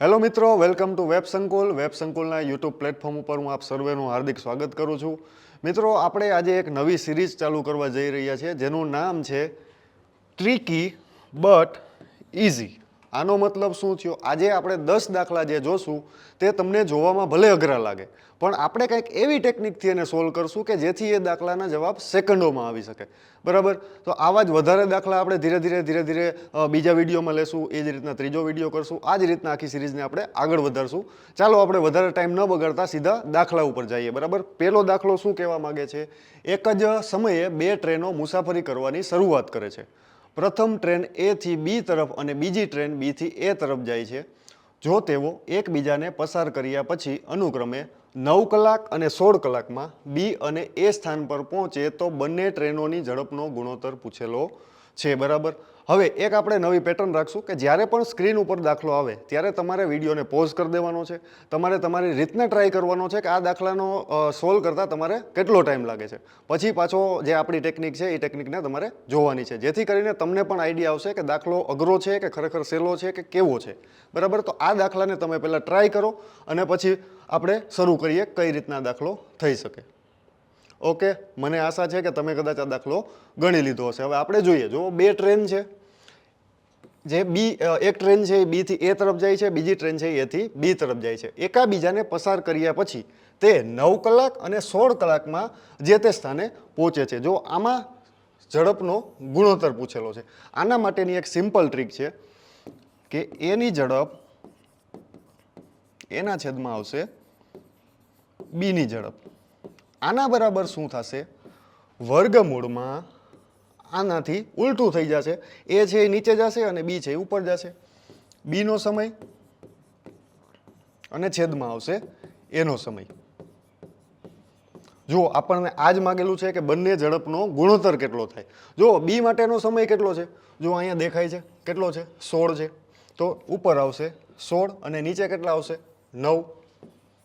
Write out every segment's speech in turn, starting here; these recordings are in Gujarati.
હેલો મિત્રો welcome to web Sankul web સંકુલના YouTube platform ઉપર હું આપ સર્વેનું હાર્દિક સ્વાગત કરું છું. મિત્રો, આપણે આજે એક નવી સિરીઝ ચાલુ કરવા જઈ રહ્યા છીએ, જેનું નામ છે ટ્રીકી બટ ઇઝી આનો મતલબ શું થયો? આજે આપણે દસ દાખલા જે જોશું, તે તમને જોવામાં ભલે અઘરા લાગે, પણ આપણે કંઈક એવી ટેકનિકથી એને સોલ્વ કરશું કે જેથી એ દાખલાના જવાબ સેકન્ડોમાં આવી શકે. બરાબર? તો આવા જ વધારે દાખલા આપણે ધીરે ધીરે ધીરે ધીરે બીજા વિડીયોમાં લેશું, એ જ રીતના ત્રીજો વીડિયો કરશું, આ જ રીતના આખી સિરીઝને આપણે આગળ વધારશું. ચાલો આપણે વધારે ટાઈમ ન બગાડતા સીધા દાખલા ઉપર જઈએ, બરાબર? પહેલો દાખલો શું કહેવા માંગે છે? એક જ સમયે બે ટ્રેનો મુસાફરી કરવાની શરૂઆત કરે છે. પ્રથમ ટ્રેન એથી બી તરફ અને બીજી ટ્રેન બીથી એ તરફ જાય છે, જો તેઓ એકબીજાને પસાર કર્યા પછી અનુક્રમે નવ કલાક અને સોળ કલાકમાં બી અને એ સ્થાન પર પહોંચે તો બંને ટ્રેનોની ઝડપનો ગુણોત્તર પૂછેલો છે, બરાબર? હવે એક આપણે નવી પેટર્ન રાખશું કે જ્યારે પણ સ્ક્રીન ઉપર દાખલો આવે, ત્યારે તમારે વિડીયોને પોઝ કરી દેવાનો છે. તમારે તમારી રીતને ટ્રાય કરવાનો છે કે આ દાખલાનો સોલ્વ કરતાં તમારે કેટલો ટાઈમ લાગે છે. પછી પાછો જે આપણી ટેકનિક છે, એ ટેકનિકને તમારે જોવાની છે. જેથી કરીને તમને પણ આઈડિયા આવશે કે દાખલો અઘરો છે કે ખરેખર સહેલો છે કે કેવો છે. બરાબર? તો આ દાખલાને તમે પહેલાં ટ્રાય કરો અને પછી આપણે શરૂ કરીએ કઈ રીતના દાખલો થઈ શકે. ઓકે મને આશા છે કે તમે કદાચ આ દાખલો ગણી લીધો હશે. હવે આપણે જોઈએ. જો બે ટ્રેન છે. જે બી એક ટ્રેન છે એ બીથી એ તરફ જાય છે, બીજી ટ્રેન છે એથી બી તરફ જાય છે. એકાબીજાને પસાર કર્યા પછી તે નવ કલાક અને સોળ કલાકમાં જે તે સ્થાને પહોંચે છે. જો આમાં ઝડપનો ગુણોત્તર પૂછેલો છે. આના માટેની એક સિમ્પલ ટ્રીક છે કે એની ઝડપ એના છેદમાં આવશે બીની ઝડપ. આના બરાબર શું થશે? વર્ગમૂળમાં આનાથી ઉલટું થઈ જશે. એ છે એ નીચે જશે અને બી છે એ ઉપર જશે. બીનો સમય અને છેદમાં આવશે એનો સમય. જો આપણને આ જ માગેલું છે કે બંને ઝડપનો ગુણોત્તર કેટલો થાય. જો બી માટેનો સમય કેટલો છે? જો અહીંયા દેખાય છે. કેટલો છે? સોળ છે. તો ઉપર આવશે સોળ અને નીચે કેટલા આવશે? નવ.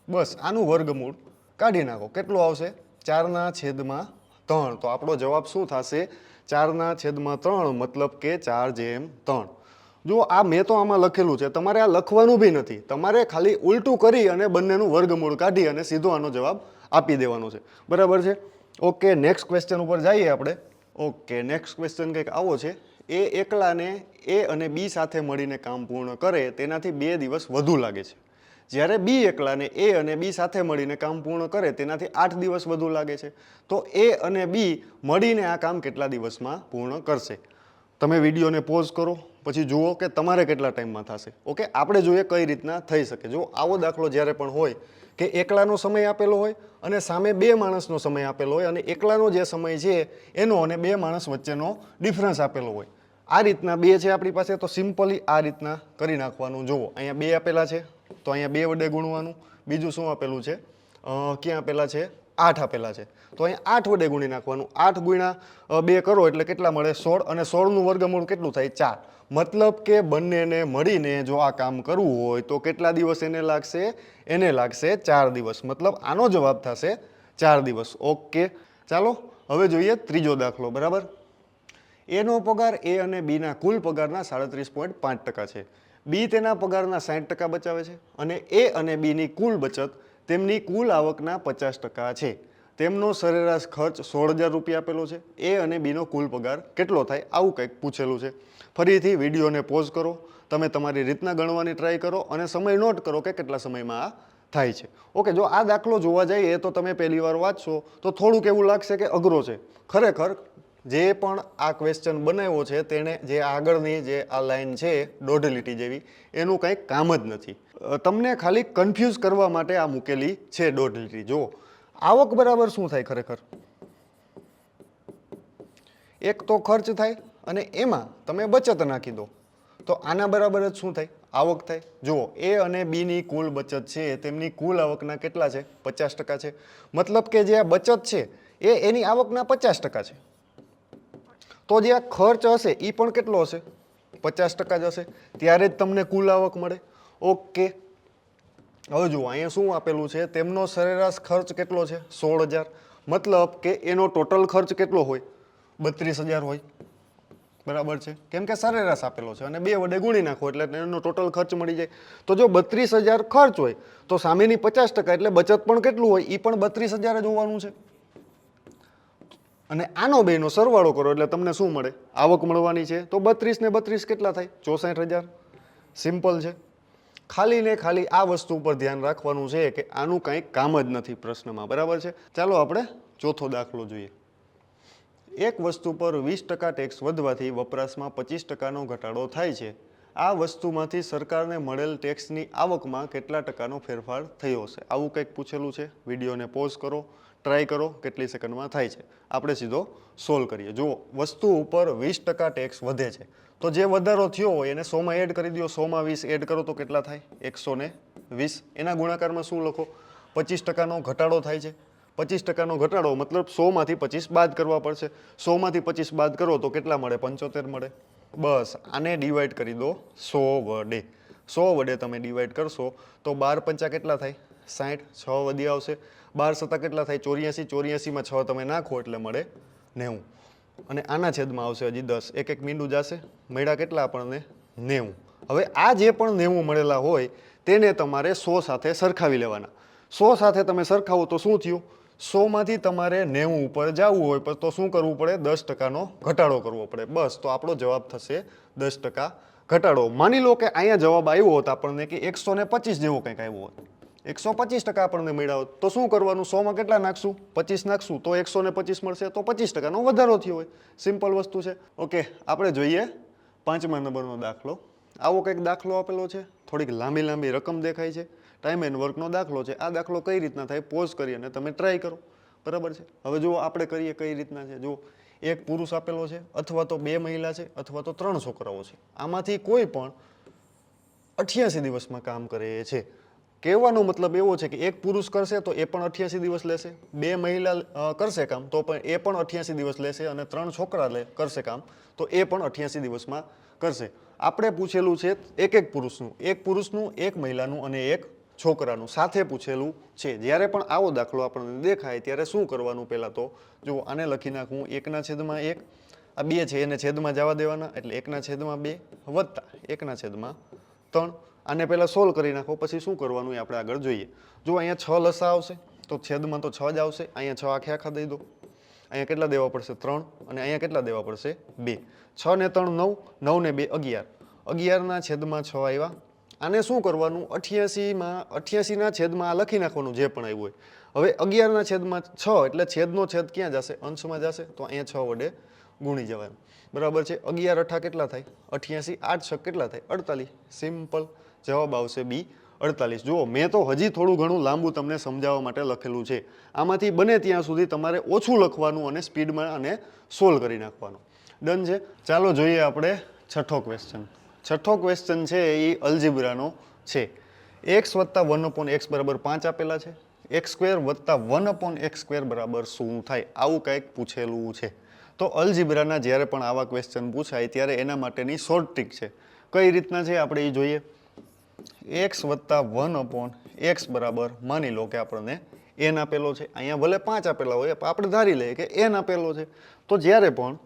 બસ, આનું વર્ગમૂળ કાઢી નાખો. કેટલું આવશે? ચારના છેદમાં ત્રણ. તો આપણો જવાબ શું થશે? ચારના છેદમાં ત્રણ મતલબ કે ચાર જેમ ત્રણ. જો આ મેં તો આમાં લખેલું છે. તમારે આ લખવાનું બી નથી. તમારે ખાલી ઉલટું કરી અને બંનેનું વર્ગમૂળ કાઢી અને સીધો આનો જવાબ આપી દેવાનો છે. બરાબર છે? ઓકે નેક્સ્ટ ક્વેશ્ચન ઉપર જઈએ આપણે. ઓકે નેક્સ્ટ ક્વેશ્ચન કંઈક આવો છે. એ એકલાને એ અને બી સાથે મળીને કામ પૂર્ણ કરે, તેનાથી બે દિવસ વધુ લાગે છે. જ્યારે બી એકલાને એ અને બી સાથે મળીને કામ પૂર્ણ કરે, તેનાથી આઠ દિવસ વધુ લાગે છે. તો એ અને બી મળીને આ કામ કેટલા દિવસમાં પૂર્ણ કરશે? તમે વિડીયોને પોઝ કરો, પછી જુઓ કે તમારે કેટલા ટાઈમમાં થશે. ઓકે, આપણે જોઈએ કઈ રીતના થઈ શકે. જો આવો દાખલો જ્યારે પણ હોય કે એકલાનો સમય આપેલો હોય અને સામે બે માણસનો સમય આપેલો હોય અને એકલાનો જે સમય છે એનો અને બે માણસ વચ્ચેનો ડિફરન્સ આપેલો હોય આ રીતના બે છે આપણી પાસે, તો સિમ્પલી આ રીતના કરી નાખવાનું. જુઓ, અહીંયા બે આપેલા છે, તો અહીંયા બે વડે ગુણવાનું. બીજું શું આપેલું છે? ક્યાં આપેલા છે? આઠ આપેલા છે. તો અહીંયા આઠ વડે ગુણી નાખવાનું. આઠ ગુણ્યા બે કરો એટલે કેટલા મળે? સોળ. અને સોળનું વર્ગમૂળ કેટલું થાય? ચાર. મતલબ કે બંનેને મળીને જો આ કામ કરવું હોય, તો કેટલા દિવસ એને લાગશે? એને લાગશે ચાર દિવસ. મતલબ આનો જવાબ થશે ચાર દિવસ. ઓકે. ચાલો, હવે જોઈએ ત્રીજો દાખલો. બરાબર? એનો પગાર, એ અને બીના કુલ પગારના સાડત્રીસ પોઈન્ટ પાંચ ટકા છે. બી તેના પગારના સાઠ ટકા બચાવે છે અને એ અને બીની કુલ બચત તેમની કુલ આવકના પચાસ ટકા છે. તેમનો સરેરાશ ખર્ચ સોળ હજાર રૂપિયા આપેલો છે. એ અને બીનો કુલ પગાર કેટલો થાય આવું કંઈક પૂછેલું છે. ફરીથી વિડીયોને પોઝ કરો, તમે તમારી રીતના ગણવાની ટ્રાય કરો અને સમય નોટ કરો કે કેટલા સમયમાં આ થાય છે. ઓકે, જો આ દાખલો જોવા જઈએ તો તમે પહેલી વાર વાંચશો, તો થોડુંક એવું લાગશે કે અઘરો છે. ખરેખર જે પણ આ ક્વેશ્ચન બનાવ્યો છે, તેણે જે આગળની જે આ લાઈન છે દોઢ લીટી જેવી, એનું કંઈ કામ જ નથી. તમને ખાલી કન્ફ્યુઝ કરવા માટે આ મૂકેલી છે દોઢ લીટી જુઓ, આવક બરાબર શું થાય ખરેખર? એક તો ખર્ચ થાય અને એમાં તમે બચત નાખી દો. તો આના બરાબર જ શું થાય? આવક થાય. જુઓ, એ અને બીની કુલ બચત છે, તેમની કુલ આવકના કેટલા છે? પચાસ ટકા છે. મતલબ કે જે આ બચત છે, એ એની આવકના પચાસ ટકા છે. તો જે આ ખર્ચ હશે એ પણ કેટલો હશે? પચાસ ટકા જ હશે. ત્યારે જ તમને કુલ આવક મળે. ઓકે. હવે જુઓ, અહીંયા શું આપેલું છે? તેમનો સરેરાશ ખર્ચ કેટલો છે? સોળ હજાર. મતલબ કે એનો ટોટલ ખર્ચ કેટલો હોય? બત્રીસ હજાર હોય. બરાબર છે? કેમ કે સરેરાશ આપેલો છે અને બે વડે ગુણી નાખો એટલે એનો ટોટલ ખર્ચ મળી જાય. તો જો બત્રીસ હજાર ખર્ચ હોય, તો સામેની પચાસ ટકા એટલે બચત પણ કેટલું હોય? એ પણ બત્રીસ હજાર જ હોવાનું છે. અને આનો બેનો સરવાળો કરો એટલે તમને શું મળે? આવક મળવાની છે. તો બત્રીસ ને બત્રીસ કેટલા થાય? ચોસઠ હજાર. સિમ્પલ છે. ખાલી ને ખાલી આ વસ્તુ ઉપર ધ્યાન રાખવાનું છે કે આનું કંઈ કામ જ નથી પ્રશ્નમાં. બરાબર છે? ચાલો આપણે ચોથો દાખલો જોઈએ. એક વસ્તુ પર વીસ ટકા ટેક્સ વધવાથી વપરાશમાં પચીસ ટકાનો ઘટાડો થાય છે. આ વસ્તુમાંથી સરકારને મળેલ ટેક્સની આવકમાં કેટલા ટકાનો ફેરફાર થયો હશે? આવું કંઈક પૂછેલું છે? વિડીયોને પોઝ કરો. ટ્રાય કરો, કેટલી સેકન્ડમાં થાય છે. આપણે સીધો સોલ્વ કરીએ. જુઓ, વસ્તુ ઉપર વીસ ટકા ટેક્સ વધે છે. તો જે વધારો થયો હોય, એને સોમાં એડ કરી દો. સોમાં વીસ એડ કરો તો કેટલા થાય? એકસો ને વીસ. એના ગુણાકારમાં શું લખો? પચીસ ટકાનો ઘટાડો થાય છે. પચીસ ટકાનો ઘટાડો મતલબ સોમાંથી પચીસ બાદ કરવા પડશે. સોમાંથી પચીસ બાદ કરો તો કેટલા મળે? પંચોતેર મળે. બસ, આને ડિવાઈડ કરી દો. સો વડે. સો વડે તમે ડિવાઈડ કરશો તો બાર પંચા કેટલા થાય? સાઠ, છ વધી આવશે. બાર સત્તા કેટલા થાય? ચોર્યાસી. ચોર્યાસીમાં છ તમે નાખો એટલે મળે નેવું. અને આના છેદમાં આવશે હજી દસ. એક એક મીંડું જશે. મળ્યા કેટલા આપણને? નેવું. હવે આ જે પણ નેવું મળેલા હોય, તેને તમારે સો સાથે સરખાવી લેવાના. સો સાથે તમે સરખાવો તો શું થયું? સોમાંથી તમારે નેવું ઉપર જવું હોય તો શું કરવું પડે? દસ ટકાનો ઘટાડો કરવો પડે. બસ, તો આપણો જવાબ થશે દસ ટકા ઘટાડો. માની લો કે અહીંયા જવાબ આવ્યો હોત આપણને કે એકસો ને પચીસ જેવો કંઈક આવ્યો હોત. એકસો પચીસ ટકા આપણને મળ્યા તો શું કરવાનું? સોમાં કેટલા નાખશું? પચીસ નાખશું, તો એકસો ને પચીસ મળશે. તો પચીસ ટકાનો વધારો થયો હોય. સિમ્પલ વસ્તુ છે. ઓકે, આપણે જોઈએ પાંચમા નંબરનો દાખલો. આવો કંઈક દાખલો આપેલો છે. થોડીક લાંબી લાંબી રકમ દેખાય છે. ટાઈમ એન્ડ વર્કનો દાખલો છે. આ દાખલો કઈ રીતના થાય પોઝ કરી અને તમે ટ્રાય કરો. બરાબર છે? હવે જુઓ આપણે કરીએ કઈ રીતના છે. જુઓ, એક પુરુષ આપેલો છે અથવા તો બે મહિલા છે અથવા તો ત્રણ છોકરાઓ છે. આમાંથી કોઈ પણ અઠ્યાસી દિવસમાં કામ કરે છે. કહેવાનો મતલબ એવો છે કે એક પુરુષ કરશે તો એ પણ અઠ્યાસી દિવસ લેશે. બે મહિલા કરશે કામ તો પણ એ પણ અઠ્યાસી દિવસ લેશે અને ત્રણ છોકરા લે, કરશે કામ તો એ પણ અઠ્યાસી દિવસમાં કરશે. આપણે પૂછેલું છે એક એક પુરુષનું એક પુરુષનું, એક મહિલાનું અને એક છોકરાનું સાથે પૂછેલું છે. જ્યારે પણ આવો દાખલો આપણને દેખાય ત્યારે શું કરવાનું પહેલાં તો? જો આને લખી નાખું, એકના છેદમાં એક, આ બે છે એને છેદમાં જવા દેવાના એટલે એકના છેદમાં બે વત્તા, એકના છેદમાં ત્રણ આને પહેલાં સોલ્વ કરી નાખો, પછી શું કરવાનું એ આપણે આગળ જોઈએ. જો અહીંયા છ લસા આવશે, તો છેદમાં તો છ જ આવશે. અહીંયા છ આખે આખા દઈ દો. અહીંયા કેટલા દેવા પડશે? ત્રણ. અને અહીંયા કેટલા દેવા પડશે? બે. છ ને ત્રણ નવ નવ ને બે અગિયાર. અગિયારના છેદમાં છ આવ્યા. આને શું કરવાનું? અઠ્યાસીમાં, અઠ્યાસીના છેદમાં આ લખી નાખવાનું જે પણ આવ્યું હોય. હવે અગિયારના છેદમાં છ એટલે છેદનો છેદ ક્યાં જશે? અંશમાં જશે. તો અહીંયા છ વડે ગુણી જવાનું બરાબર છે? અગિયાર અઠા કેટલા થાય? અઠ્યાસી, આઠ છ કેટલા થાય? અડતાલીસ. સિમ્પલ. જવાબ આવશે બી અડતાલીસ. જુઓ, મેં તો હજી થોડું ઘણું લાંબુ તમને સમજાવવા માટે લખેલું છે. આમાંથી બને ત્યાં સુધી તમારે ઓછું લખવાનું અને સ્પીડમાં અને સોલ્વ કરી નાખવાનું. ડન છે? ચાલો જોઈએ આપણે છઠ્ઠો ક્વેશ્ચન છઠ્ઠો ક્વેશ્ચન છે એ અલજીબ્રાનો છે. એક્સ વત્તા વન અપોન એક્સ બરાબર પાંચ આપેલા છે. એક્સ સ્ક્વેર વત્તા વન અપોન એક્સ સ્ક્વેર બરાબર શું થાય? આવું કંઈક પૂછેલું છે. તો અલજીબ્રાના જ્યારે પણ આવા ક્વેશ્ચન પૂછાય, ત્યારે એના માટેની શોર્ટ ટ્રીક છે. કઈ રીતના છે? આપણે એ જોઈએ. એક્સ વત્તા વન અપોન એક્સ બરાબર માની લો કે આપણને એન આપેલો છે. અહીંયા ભલે પાંચ આપેલા હોય, પણ આપણે ધારી લઈએ કે એન આપેલો છે. તો જ્યારે પણ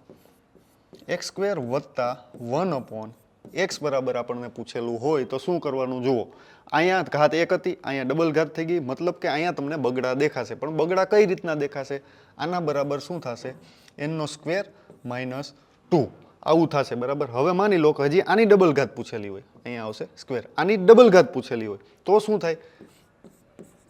એક્સ સ્ક્વેર વત્તા વન અપોન એક્સ બરાબર આપણને પૂછેલું હોય, તો શું કરવાનું જુઓ? અહીંયા ઘાત એક હતી, અહીંયા ડબલ ઘાત થઈ ગઈ. મતલબ કે અહીંયા તમને બગડા દેખાશે. પણ બગડા કઈ રીતના દેખાશે? આના બરાબર શું થશે? એનનો સ્ક્વેર માઇનસ ટુ. આવું થશે, બરાબર? હવે માની લો કે હજી આની ડબલ ઘાત પૂછેલી હોય. અહીંયા આવશે સ્ક્વેર આની ડબલ ઘાત પૂછેલી હોય. તો શું થાય?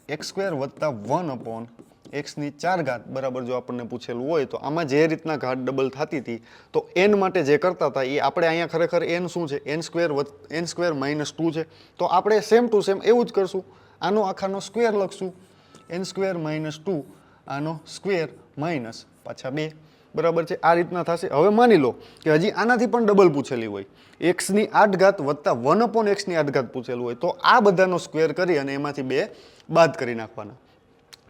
એક્સ સ્ક્વેર વત્તા વન અપોન એક્સની ચાર ઘાત, બરાબર, જો આપણને પૂછેલું હોય, તો આમાં જે રીતના ઘાત ડબલ થતી હતી, તો એન માટે જે કરતા હતા, એ આપણે અહીંયા ખરેખર એન શું છે? N square n square minus two છે. તો આપણે સેમ ટુ સેમ એવું જ કરશું. આનો આખાનો સ્ક્વેર લખશું. એન સ્ક્વેર માઇનસ ટુ આનો સ્ક્વેર માઇનસ પાછા બે. બરાબર છે? આ રીતના થશે. હવે માની લો કે હજી આનાથી પણ ડબલ પૂછેલી હોય. એક્સની આઠ ઘાત વત્તા વન અપોન એક્સની આઠ ઘાત પૂછેલું હોય, તો આ બધાનો સ્ક્વેર કરી અને એમાંથી બે બાદ કરી નાખવાના.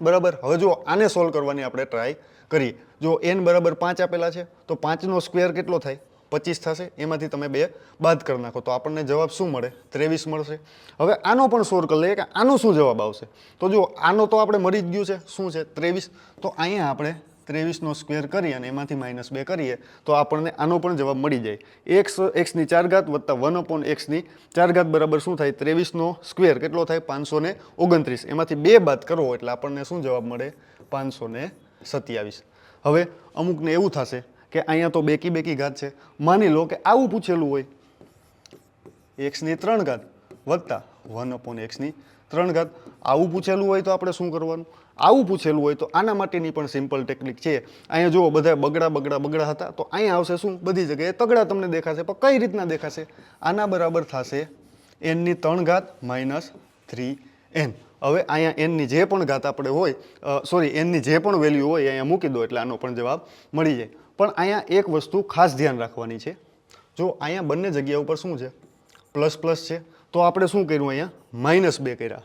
બરાબર? હવે જો આને સોલ્વ કરવાની આપણે ટ્રાય કરીએ જો એન બરાબર પાંચ આપેલા છે, તો પાંચનો સ્ક્વેર કેટલો થાય? પચીસ થશે. એમાંથી તમે બે બાદ કરી નાખો. તો આપણને જવાબ શું મળે? ત્રેવીસ મળશે. હવે આનો પણ સોર કરી લઈએ કે આનો શું જવાબ આવશે? તો જો આનો તો આપણે મળી જ ગયું છે. શું છે? ત્રેવીસ. તો અહીંયા આપણે ત્રેવીસનો સ્ક્વેર કરી અને એમાંથી માઇનસ બે કરીએ, તો આપણને આનો પણ જવાબ મળી જાય. એક્સ, એક્સની ચાર ઘાત વત્તા વન અપોન એક્સની ચાર ઘાત બરાબર શું થાય? ત્રેવીસનો સ્ક્વેર કેટલો થાય? પાંચસો ને ઓગણત્રીસ. એમાંથી બે બાદ કરો એટલે આપણને શું જવાબ મળે? પાંચસો ને સત્યાવીસ. હવે અમુકને એવું થશે કે અહીંયા તો બેકી બેકી ઘાત છે. માની લો કે આવું પૂછેલું હોય. એક્સની ત્રણ ઘાત વત્તા વન અપોન એક્સની ત્રણ ઘાત. આવું પૂછેલું હોય તો આપણે શું કરવાનું? આવું પૂછેલું હોય તો આના માટેની પણ સિમ્પલ ટેકનિક છે. અહીંયા જુઓ, બધા બગડા બગડા બગડા હતા. તો અહીંયા આવશે શું? બધી જગ્યાએ તગડા તમને દેખાશે. પણ કઈ રીતના દેખાશે? આના બરાબર થશે એનની ત્રણ ઘાત માઇનસ થ્રી એન હવે અહીંયા એનની જે પણ ઘાત આપણે હોય સોરી એનની જે પણ વેલ્યુ હોય, અહીંયા મૂકી દો એટલે આનો પણ જવાબ મળી જાય. પણ અહીંયા એક વસ્તુ ખાસ ધ્યાન રાખવાની છે. જો અહીંયા બંને જગ્યા ઉપર શું છે? પ્લસ પ્લસ છે. તો આપણે શું કર્યું અહીંયા? માઇનસ બે કર્યા.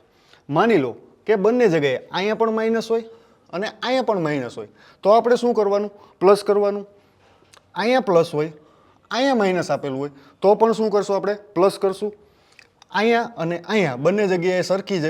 માની લો કે બંને જગ્યાએ અહીંયા પણ માઇનસ હોય અને અહીંયા પણ માઇનસ હોય. તો આપણે શું કરવાનું? પ્લસ કરવાનું. અહીંયા પ્લસ હોય, અહીંયા માઇનસ આપેલું હોય, તો પણ શું કરશું આપણે? પ્લસ કરશું. અહીંયા અને અહીંયા બંને જગ્યાએ સરખી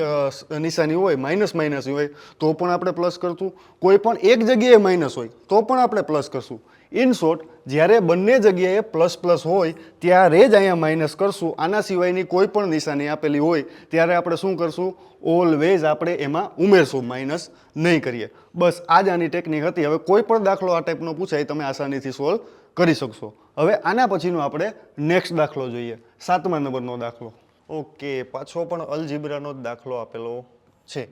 નિશાની હોય, માઇનસ માઇનસ હોય, તો પણ આપણે પ્લસ કરશું. કોઈ પણ એક જગ્યાએ માઇનસ હોય, તો પણ આપણે પ્લસ કરશું. ઇન શોર્ટ જ્યારે બંને જગ્યાએ પ્લસ પ્લસ હોય, ત્યારે જ અહીંયા માઇનસ કરશું. આના સિવાયની કોઈ પણ નિશાની આપેલી હોય. ત્યારે આપણે શું કરશું? ઓલવેઝ આપણે એમાં ઉમેરશું. માઇનસ નહીં કરીએ. બસ આ જ આની ટેકનિક હતી. હવે કોઈ પણ દાખલો આ ટાઈપનો પૂછાય, તમે આસાનીથી સોલ્વ કરી શકશો. હવે આના પછીનો આપણે નેક્સ્ટ દાખલો જોઈએ. સાતમા નંબરનો દાખલો. ઓકે પાછો પણ અલજીબ્રાનો જ દાખલો આપેલો છે.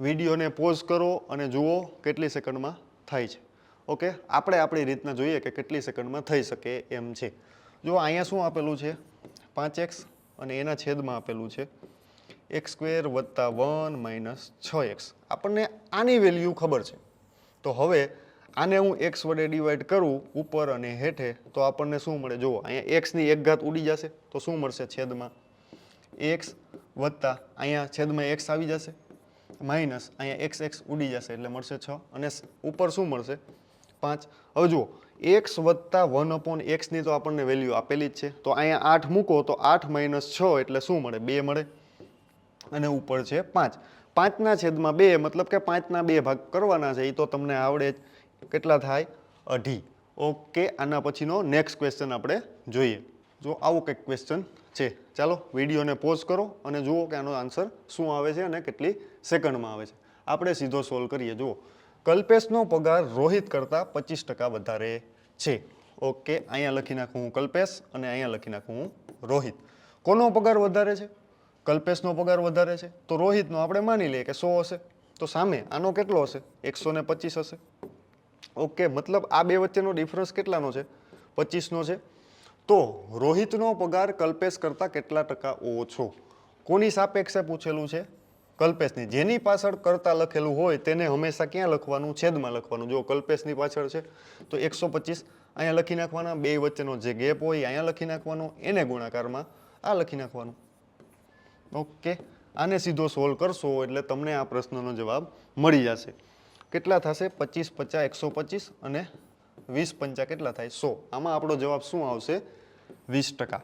વિડીયોને પોઝ કરો અને જુઓ કેટલી સેકન્ડમાં થાય છે. ઓકે? આપણે આપણી રીતના જોઈએ કે કેટલી સેકન્ડમાં થઈ શકે એમ છે. જો અહીંયા શું આપેલું છે? પાંચ એક્સ અને એના છેદમાં આપેલું છે. એક્સ સ્ક્વેર વત્તા વન માઇનસ છ એક્સ. આપણને આની વેલ્યુ ખબર છે. તો હવે આને હું એક્સ વડે ડિવાઈડ કરું ઉપર અને હેઠે, તો આપણને શું મળે? જુઓ, અહીંયા એક્સની એક ઘાત ઉડી જશે, તો શું મળશે? છેદમાં એક્સ વત્તા અહીંયા છેદમાં એક્સ આવી જશે. માઇનસ અહીંયા એક્સ એક્સ ઉડી જશે, એટલે મળશે છ. અને ઉપર શું મળશે? પાંચ. હવે જુઓ એક્સ વત્તા વન અપોન એક્સની તો આપણને વેલ્યુ આપેલી જ છે. તો અહીંયા આઠ મૂકો તો આઠ માઇનસ છ એટલે શું મળે? બે મળે. અને ઉપર છે પાંચ. પાંચના છેદમાં બે મતલબ કે પાંચના બે ભાગ કરવાના છે. એ તો તમને આવડે જ. કેટલા થાય? અઢી. ઓકે, આના પછીનો નેક્સ્ટ ક્વેશ્ચન આપણે જોઈએ. જો આવો કંઈક ક્વેશ્ચન છે. ચાલો, વિડીયોને પોઝ કરો અને જુઓ કે આનો આન્સર શું આવે છે અને કેટલી સેકન્ડમાં આવે છે. આપણે સીધો સોલ્વ કરીએ. જુઓ. કલ્પેશનો પગાર રોહિત કરતાં પચીસ ટકા વધારે છે. ઓકે, અહીંયા લખી નાખું હું કલ્પેશ અને અહીંયા લખી નાખું હું રોહિત. કોનો પગાર વધારે છે? કલ્પેશનો પગાર વધારે છે. તો રોહિતનો આપણે માની લઈએ કે સો હશે. તો સામે આનો કેટલો હશે? એકસો ને પચીસ હશે. ઓકે, મતલબ આ બે વચ્ચેનો ડિફરન્સ કેટલાનો છે? પચીસનો છે. તો રોહિતનો પગાર કલ્પેશ કરતાં કેટલા ટકા ઓછો? કોની સાપેક્ષે પૂછેલું છે? કલ્પેશની જેની પાછળ કરતા લખેલું હોય તેને હંમેશા ક્યાં લખવાનું? છેદમાં લખવાનું. જો કલ્પેશની પાછળ છે, તો એકસો પચીસ, અહીંયા લખી નાખવાના. બે વચ્ચેનો જે ગેપ હોય અહીંયા લખી નાખવાનો. એને ગુણાકારમાં આ લખી નાખવાનું. ઓકે. આને સીધો સોલ્વ કરશો એટલે તમને આ પ્રશ્નનો જવાબ મળી જશે. કેટલા થશે? પચીસ પચાસ એકસો પચીસ અને વીસ પંચા કેટલા થાય? સો. આમાં આપણો જવાબ શું આવશે? વીસ ટકા.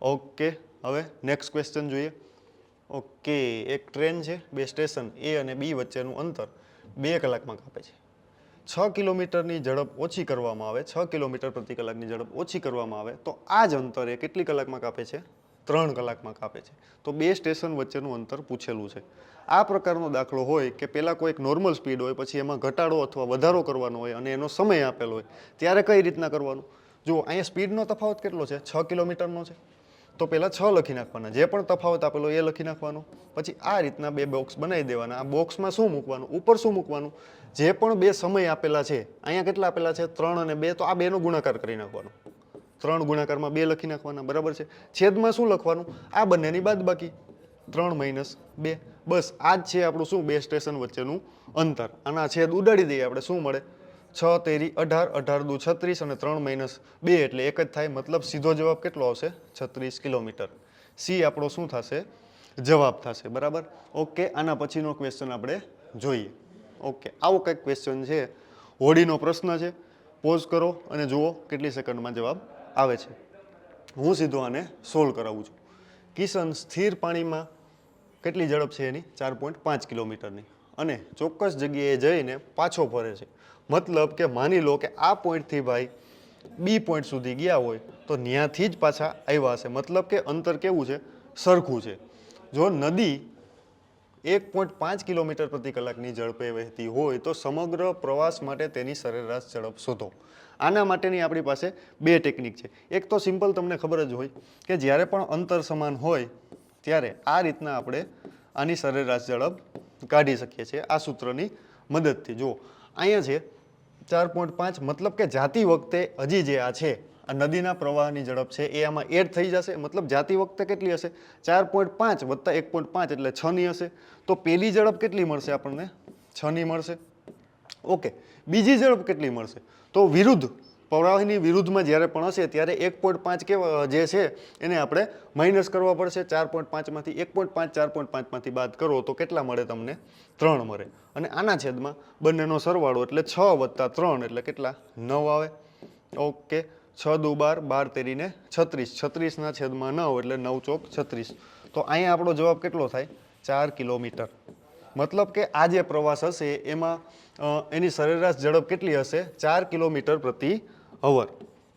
ઓકે. હવે નેક્સ્ટ ક્વેશ્ચન જોઈએ. ઓકે, એક ટ્રેન છે, બે સ્ટેશન, એ અને બી વચ્ચેનું અંતર બે કલાકમાં કાપે છે. છ કિલોમીટરની ઝડપ ઓછી કરવામાં આવે, છ કિલોમીટર પ્રતિ કલાકની ઝડપ ઓછી કરવામાં આવે, તો આ જ અંતર એ કેટલી કલાકમાં કાપે છે? ત્રણ કલાકમાં કાપે છે. તો બે સ્ટેશન વચ્ચેનું અંતર પૂછેલું છે. આ પ્રકારનો દાખલો હોય કે પહેલાં કોઈ એક નોર્મલ સ્પીડ હોય, પછી એમાં ઘટાડો અથવા વધારો કરવાનો હોય અને એનો સમય આપેલો હોય, ત્યારે કઈ રીતના કરવાનું? જુઓ, અહીંયા સ્પીડનો તફાવત કેટલો છે? છ કિલોમીટરનો છે. તો પહેલાં છ લખી નાખવાના. જે પણ તફાવત આપેલો એ લખી નાખવાનો. પછી આ રીતના બે બોક્સ બનાવી દેવાના. આ બોક્સમાં શું મૂકવાનું? ઉપર શું મૂકવાનું? જે પણ બે સમય આપેલા છે, અહીંયા કેટલા આપેલા છે? ત્રણ અને બે. તો આ બેનો ગુણાકાર કરી નાખવાનો. ત્રણ ગુણાકારમાં બે લખી નાખવાના. બરાબર છે? છેદમાં શું લખવાનું? આ બંનેની બાદ બાકી ત્રણ માઇનસ બે. બસ, આ જ છે આપણું શું? બે સ્ટેશન વચ્ચેનું અંતર. આના છેદ ઉડાડી દઈએ આપણે. શું મળે? છ, તેરી, અઢાર અઢાર દુ છત્રીસ અને ત્રણ માઇનસ બે એટલે એક જ થાય. મતલબ સીધો જવાબ કેટલો આવશે? છત્રીસ કિલોમીટર. સી આપણો શું થશે? જવાબ થશે. બરાબર? ઓકે, આના પછીનો ક્વેશ્ચન આપણે જોઈએ. ઓકે, આવો કંઈક ક્વેશ્ચન છે. હોડીનો પ્રશ્ન છે. પોઝ કરો અને જુઓ કેટલી સેકન્ડમાં જવાબ આવે છે. હું સીધો આને સોલ્વ કરાવું છું. કિશન સ્થિર પાણીમાં કેટલી ઝડપ છે એની? ચાર પોઈન્ટ પાંચ કિલોમીટરની. અને ચોક્કસ જગ્યાએ જઈને પાછો ફરે છે. મતલબ કે માની લો કે આ પોઈન્ટથી ભાઈ બી પોઈન્ટ સુધી ગયા હોય તો ત્યાંથી જ પાછા આવ્યા હશે. મતલબ કે અંતર કેવું છે? સરખું છે. જો નદી એક પોઈન્ટ પાંચ કિલોમીટર પ્રતિ કલાકની ઝડપે વહેતી હોય તો સમગ્ર પ્રવાસ માટે તેની સરેરાશ ઝડપ શોધો. આના માટેની આપણી પાસે બે ટેકનિક છે. એક તો સિમ્પલ તમને ખબર જ હોય કે જ્યારે પણ અંતર સમાન હોય ત્યારે આ રીતના આપણે આની સરેરાશ ઝડપ કાઢી શકીએ છીએ આ સૂત્રની મદદથી. જુઓ, અહીંયા છે ચાર પોઈન્ટ પાંચ મતલબ કે જાતી વખતે હજી જે આ છે, આ નદીના પ્રવાહની ઝડપ છે, એ આમાં એડ થઈ જશે. મતલબ જાતી વખતે કેટલી હશે? ચાર પોઈન્ટ પાંચ વત્તા એક પોઈન્ટ પાંચ એટલે છની હશે. તો પેલી ઝડપ કેટલી મળશે આપણને? છની મળશે. ઓકે. બીજી ઝડપ કેટલી મળશે? તો વિરુદ્ધ પ્રવાહીની વિરુદ્ધમાં જ્યારે પણ હશે ત્યારે એક પોઈન્ટ પાંચ કેવા જે છે એને આપણે માઇનસ કરવા પડશે. ચાર પોઈન્ટ પાંચમાંથી એક પોઈન્ટ પાંચ, ચાર પોઈન્ટ પાંચમાંથી બાદ કરો તો કેટલા મળે તમને? ત્રણ મળે. અને આના છેદમાં બંનેનો સરવાળો એટલે છ વત્તા ત્રણ એટલે કેટલા? નવ આવે. ઓકે છ દુ બાર બાર તેરીને છત્રીસ. છત્રીસના છેદમાં નવ એટલે નવ ચોક છત્રીસ. તો અહીંયા આપણો જવાબ કેટલો થાય? ચાર કિલોમીટર. મતલબ કે આ જે પ્રવાસ હશે, એમાં એની સરેરાશ ઝડપ કેટલી હશે? ચાર કિલોમીટર પ્રતિ અવર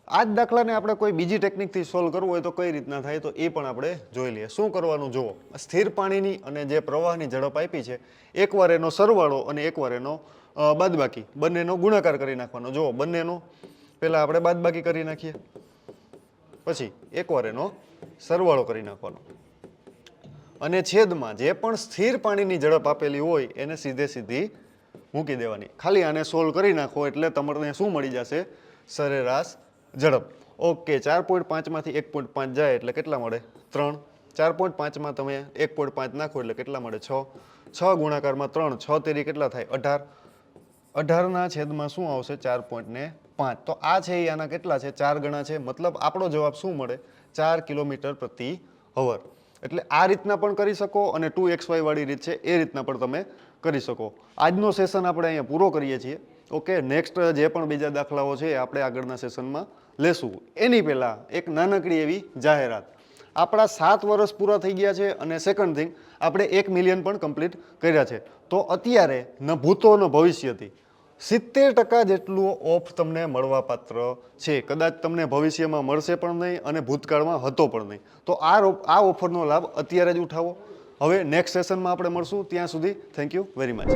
આ જ દાખલાને આપણે કોઈ બીજી ટેકનિકથી સોલ્વ કરવું હોય તો કઈ રીતના થાય તો એ પણ આપણે જોઈ લઈએ. શું કરવાનું? જુઓ. સ્થિર પાણીની અને જે પ્રવાહની ઝડપ આપી છે, એકવાર એનો સરવાળો અને એકવાર એનો બાદબાકી. બંનેનો ગુણાકાર કરી નાખવાનો. જુઓ, બંનેનો પહેલાં આપણે બાદબાકી કરી નાખીએ. પછી એકવાર એનો સરવાળો કરી નાખવાનો. અને છેદમાં જે પણ સ્થિર પાણીની ઝડપ આપેલી હોય એને સીધે સીધી મૂકી દેવાની. ખાલી આને સોલ્વ કરી નાખો એટલે તમને શું મળી જશે? સરેરાશ ઝડપ. ઓકે ચાર પોઈન્ટ પાંચમાંથી એક પોઈન્ટ પાંચ જાય એટલે કેટલા મળે? ત્રણ. ચાર પોઈન્ટ પાંચમાં તમે એક પોઈન્ટ પાંચ નાખો એટલે કેટલા મળે? છ. છ ગુણાકારમાં ત્રણ. છ તેરી કેટલા થાય? અઢાર. અઢારના છેદમાં શું આવશે? ચાર પોઈન્ટ ને પાંચ. તો આ છે એ આના કેટલા છે? ચાર ગણા છે. મતલબ આપણો જવાબ શું મળે? ચાર કિલોમીટર પ્રતિ અવર એટલે આ રીતના પણ કરી શકો અને ટુ એક્સ વાળી રીત છે એ રીતના પણ તમે કરી શકો. આજનો સેશન આપણે અહીંયા પૂરો કરીએ છીએ. ઓકે નેક્સ્ટ જે પણ બીજા દાખલાઓ છે આપણે આગળના સેશનમાં લેશું. એની પહેલાં એક નાનકડી એવી જાહેરાત. આપણા સાત વર્ષ પૂરા થઈ ગયા છે અને સેકન્ડ થિંગ આપણે એક મિલિયન પણ કમ્પ્લીટ કર્યા છે. તો અત્યારે ન ભૂતો ન ભવિષ્યથી સિત્તેર ટકા જેટલું ઓફ તમને મળવાપાત્ર છે. કદાચ તમને ભવિષ્યમાં મળશે પણ નહીં અને ભૂતકાળમાં હતો પણ નહીં. તો આ આ ઓફરનો લાભ અત્યારે જ ઉઠાવો. હવે નેક્સ્ટ સેશનમાં આપણે મળશું. ત્યાં સુધી થેન્ક યુ વેરી મચ